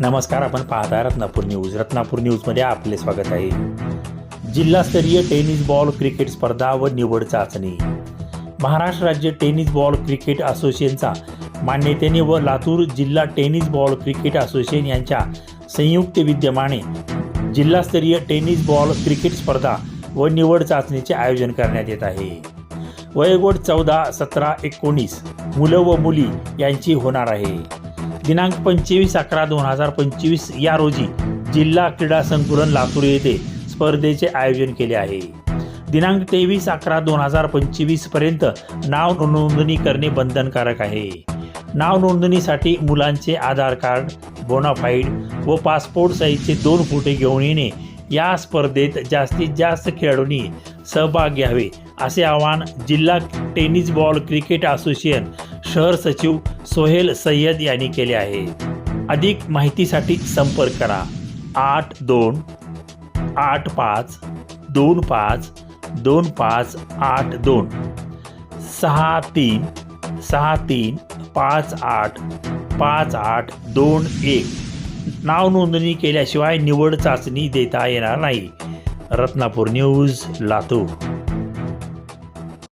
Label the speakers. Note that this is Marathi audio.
Speaker 1: नमस्कार आपण पाहता रत्नापूर न्यूज. रत्नापूर न्यूजमध्ये आपले स्वागत आहे. जिल्हास्तरीय टेनिस बॉल क्रिकेट स्पर्धा व निवड चाचणी. महाराष्ट्र राज्य टेनिस बॉल क्रिकेट असोसिएशनचा मान्यतेने व लातूर जिल्हा टेनिस बॉल क्रिकेट असोसिएशन यांच्या संयुक्त विद्यमाने जिल्हास्तरीय टेनिस बॉल क्रिकेट स्पर्धा व निवड चाचणीचे आयोजन करण्यात येत आहे. वयोगट चौदा सतरा एकोणीस मुलं व मुली यांची होणार आहे. दिनांक पंचवीस अकरा दोन हजार पंचवीस या रोजी जिल्हा क्रीडा संकुलन लातूर येथे स्पर्धेचे आयोजन केले आहे. दिनांक तेवीस अकरा दोन हजार पंचवीसपर्यंत नाव नोंदणी करणे बंधनकारक आहे. नाव नोंदणीसाठी मुलांचे आधार कार्ड बोनाफाईड व पासपोर्ट साईजचे दोन फोटे घेऊन येणे या स्पर्धेत जास्तीत जास्त खेळाडूंनी सहभाग घ्यावे असे आवाहन जिल्हा टेनिस बॉल क्रिकेट असोसिएशन शहर सचिव सोहेल सय्यद यांनी केले आहे. अधिक माहितीसाठी संपर्क करा. आठ दोन आठ पाच दोन पाच दोन पाच आठ दोन. सहा तीन सहा तीन पाच आठ पाच आठ दोन एक. नाव नोंदणी केल्याशिवाय निवड चाचणी देता येणार नाही. रत्नापूर न्यूज लातूर.